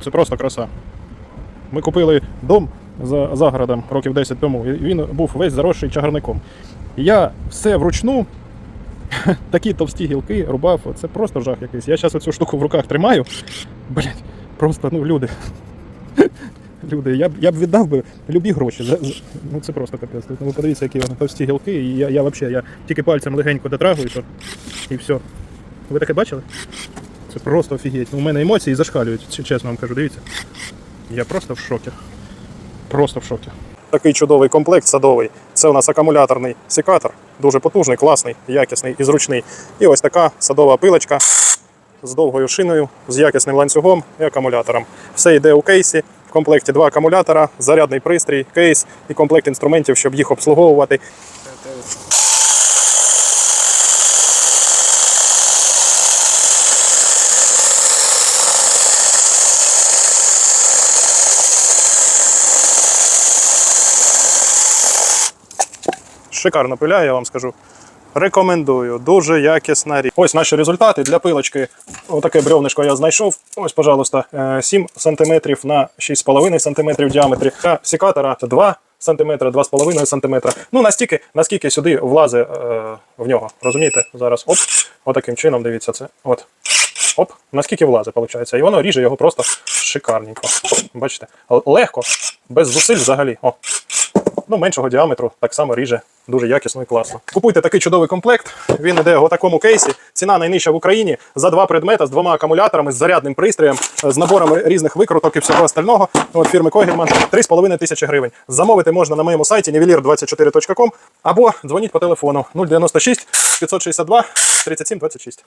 Це просто краса. Ми купили дом за загородом років 10 тому, і він був весь заросший чагарником. Я все вручну, такі товсті гілки рубав. Це просто жах якийсь. Я зараз цю штуку в руках тримаю. Блять, просто ну люди. Люди, я б я б віддав би любі гроші. Ну це просто капець. Ну, ви подивіться, які вони товсті гілки, і я, я взагалі я тільки пальцем легенько дотрагуюся і все. Ви таке бачили? Це просто офігеть. Ну, У мене емоції зашкалюють, чесно вам кажу, дивіться. Я просто в шокі. Просто в шокі. Такий чудовий комплект садовий. Це у нас акумуляторний секатор, дуже потужний, класний, якісний і зручний. І ось така садова пилочка з довгою шиною, з якісним ланцюгом і акумулятором. Все йде у кейсі. В комплекті два акумулятора, зарядний пристрій, кейс і комплект інструментів, щоб їх обслуговувати. Шикарно пиляє, я вам скажу. Рекомендую, дуже якісна річ. Ось наші результати для пилочки. Отаке бревнишко я знайшов. Ось, пожалуйста, е, 7 см на 6,5 см в діаметрі. Для секатора 2 см, 2,5 см. Ну, настільки, наскільки сюди влазить е, в нього. Розумієте? Зараз оп, отаким чином, дивіться це. От. Оп, наскільки влазить, виходить. І воно ріже його просто шикарненько. Бачите? Легко, без зусиль взагалі. О ну, меншого діаметру, так само ріже дуже якісно і класно. Купуйте такий чудовий комплект. Він іде в такому кейсі. Ціна найнижча в Україні за два предмета з двома акумуляторами, з зарядним пристроєм, з наборами різних викруток і всього остального. От фірми Когельман 3,5 тисячі гривень. Замовити можна на моєму сайті nivelir24.com або дзвоніть по телефону 096 562 37 26.